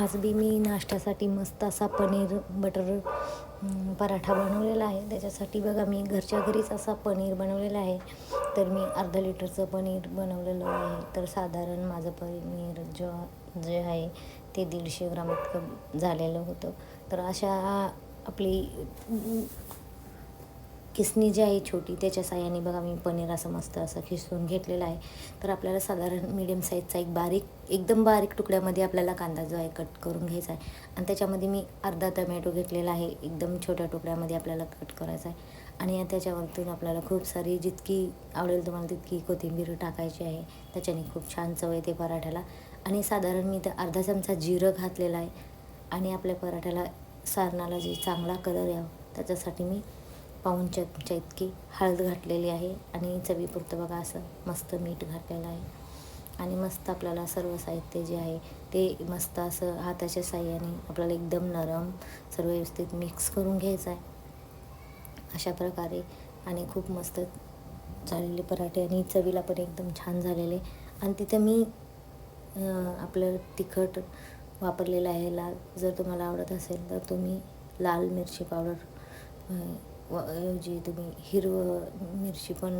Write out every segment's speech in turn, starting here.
आज बी मी नाश्त्यासाठी मस्त असा पनीर बटर पराठा बनवलेला आहे. त्याच्यासाठी बघा मी घरच्या घरीच असा पनीर बनवलेला आहे. तर मी अर्धा लिटरचं पनीर बनवलेलं आहे. तर साधारण माझं पनीर जो जे आहे ते दीडशे ग्राम इतकं झालेलं होतं. तर अशा आपली किसनी किसणी जी आहे छोटी त्याच्या साह्याने बघा मी पनीर असं मस्त असं खिसून घेतलेलं आहे. तर आपल्याला साधारण मीडियम साईजचा एक बारीक एकदम बारीक तुकड्यामध्ये आपल्याला कांदा जो आहे कट करून घ्यायचा आहे. आणि त्याच्यामध्ये मी अर्धा टमॅटो घेतलेला आहे एकदम छोट्या तुकड्यामध्ये आपल्याला कट करायचा आहे. आणि त्याच्यावरतून आपल्याला खूप सारी जितकी आवडेल तुम्हाला तितकी कोथिंबीर टाकायची आहे. त्याच्याने खूप छान चव येते पराठ्याला. आणि साधारण मी तर अर्धा चमचा जिरं घातलेला आहे. आणि आपल्या पराठ्याला सारणाला जे चांगला कलर यावं त्याच्यासाठी मी पाऊण चमचा इतकी हळद घातलेली आहे आणि चवीपुरतं बघा असं मस्त मीठ घातलेलं आहे. आणि मस्त आपल्याला सर्व साहित्य जे आहे ते मस्त असं हाताच्या साह्याने आपल्याला एकदम नरम सर्व व्यवस्थित मिक्स करून घ्यायचं आहे. अशा प्रकारे आणि खूप मस्त झालेले पराठे आणि चवीला पण एकदम छान झालेले. आणि तिथं मी आपलं तिखट वापरलेलं आहे लाल. जर तुम्हाला आवडत असेल तर तुम्ही लाल मिरची पावडर व ऐवजी तुम्ही हिरवं मिरची पण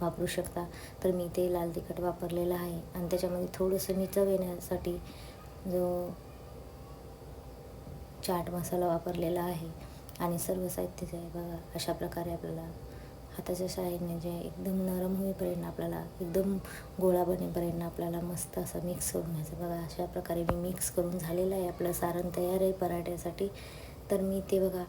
वापरू शकता. तर मी ते लाल तिखट वापरलेलं आहे. आणि त्याच्यामध्ये थोडंसं मी चव येण्यासाठी जो चाट मसाला वापरलेला आहे आणि सर्व साहित्य जे आहे बघा अशा प्रकारे आपल्याला हाताच्या शाईने जे आहे एकदम नरम होईपर्यंत आपल्याला एकदम गोळा बनेपर्यंत आपल्याला मस्त असं मिक्स करून घ्यायचं. बघा अशा प्रकारे मी मिक्स करून झालेलं आहे. आपलं सारण तयार आहे पराठ्यासाठी. तर मी ते बघा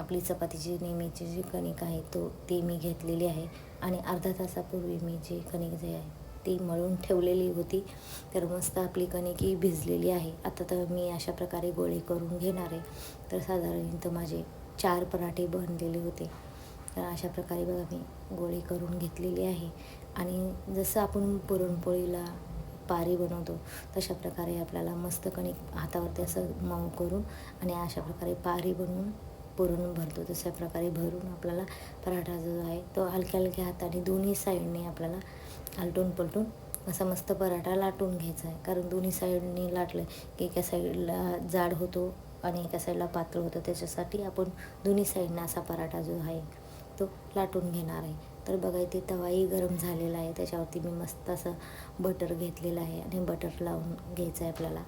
आपली चपातीची नेहमीची जी कणिक आहे तो ती मी घेतलेली आहे. आणि अर्धा तासापूर्वी मी जी कणिक जे आहे ती मळून ठेवलेली होती. तर मस्त आपली कणिक ही भिजलेली आहे. आता तर मी अशा प्रकारे गोळे करून घेणार आहे. तर साधारणतः माझे चार पराठे बनलेले होते. तर अशा प्रकारे बघा मी गोळी करून घेतलेली आहे. आणि जसं आपण पुरणपोळीला पारी बनवतो तशा प्रकारे आपल्याला मस्त कणिक हातावरती असं मऊ करून आणि अशा प्रकारे पारी बनवून पुरून भरतो. तशा प्रकारे भरून आपल्याला पराठा जो आहे तो हलक्या हलक्या हाताने दोन्ही साईडने आपल्याला आलटून पलटून असा मस्त पराठा लाटून घ्यायचा आहे. कारण दोन्ही साईडने लाटलं की एका साईडला जाड होतो आणि एका साईडला पातळ होतं. त्याच्यासाठी आपण दोन्ही साईडने असा पराठा जो आहे तो लाटून घेणार आहे. तर बघा इथे तवाही गरम झालेला आहे. त्याच्यावरती मी मस्त असं बटर घेतलेलं आहे आणि बटर लावून घ्यायचं आहे आपल्याला.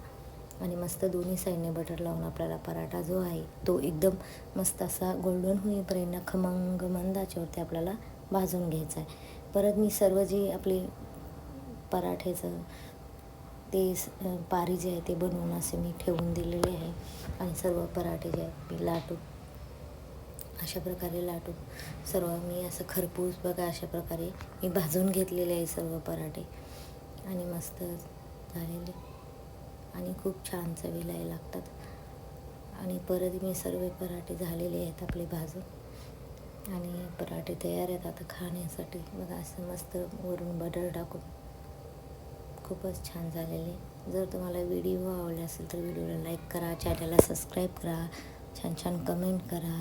आणि मस्त दोन्ही साईडने बटर लावून आपल्याला पराठा जो आहे तो एकदम मस्त असा गोल्डन होईपर्यंत खमंग मंदाच्यावरती आपल्याला भाजून घ्यायचा आहे. परत मी सर्व जे आपले पराठ्याचं ते पारी जे आहे ते बनवून असे मी ठेवून दिलेले आहे. आणि सर्व पराठे जे आहेत मी लाटू अशा प्रकारे लाटू सर्व मी असं खरपूस बघा अशा प्रकारे मी भाजून घेतलेले आहे सर्व पराठे. आणि मस्त झालेले. आणि खूप छान चवीला लागतात. आणि परत मी सर्व पराठे झालेले आहेत आपले भाजून. आणि पराठे तयार आहेत आता खाण्यासाठी. बघा असं मस्त वरून बटर टाकून. खूपच छान झालेले. जर तुम्हाला व्हिडिओ आवडला असेल तर व्हिडिओला लाईक करा चॅनलला सबस्क्राईब करा छान छान कमेंट करा.